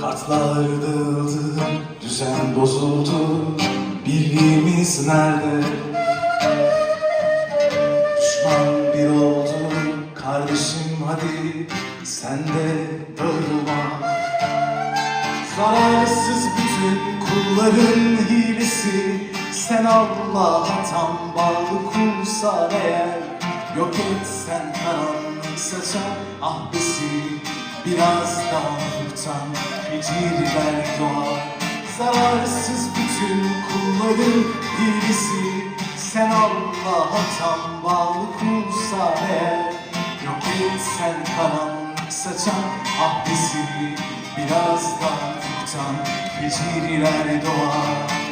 Kartlar dağıldı, düzen bozuldu. Birliğimiz nerede? Düşman bir oldu. Kardeşim hadi sen de dağılma Zararsız bütün kulların hilesi. Sen Allah'a tam bağlı kulsan eğer. Yok etsen karanlık saçan ahbesi Biraz daha tutan hicirler doğar Zararsız bütün kulların hilesi Sen Allah'a tam bağlı kulsan eğer Yok etsen karanlık saçan ahbesi Biraz daha tutan hicirler doğar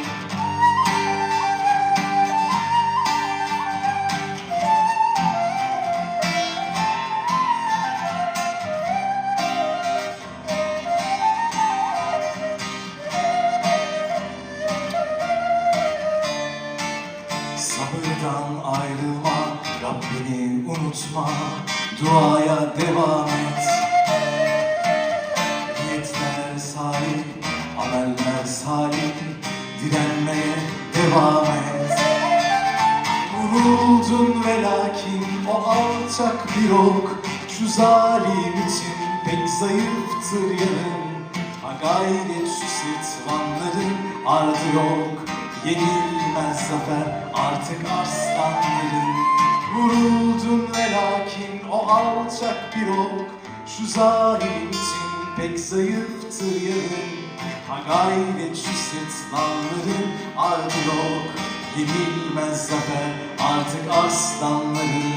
Sabırdan ayrılma, Rabbini unutma, duaya devam et. Niyetler salih, ameller salih, direnmeye devam et. Vuruldun ve lakin o alçak bir ok, şu zalim için pek zayıftır yarın. Ha gayret şu sırtvanların ardı yok, yenilmez zafer artık arslanların. Vuruldun ve lakin o alçak bir ok, şu zalim için pek zayıftır yarın. Ha gayret şu sırtlanların ardı yok Yenilmez zafer artık aslanların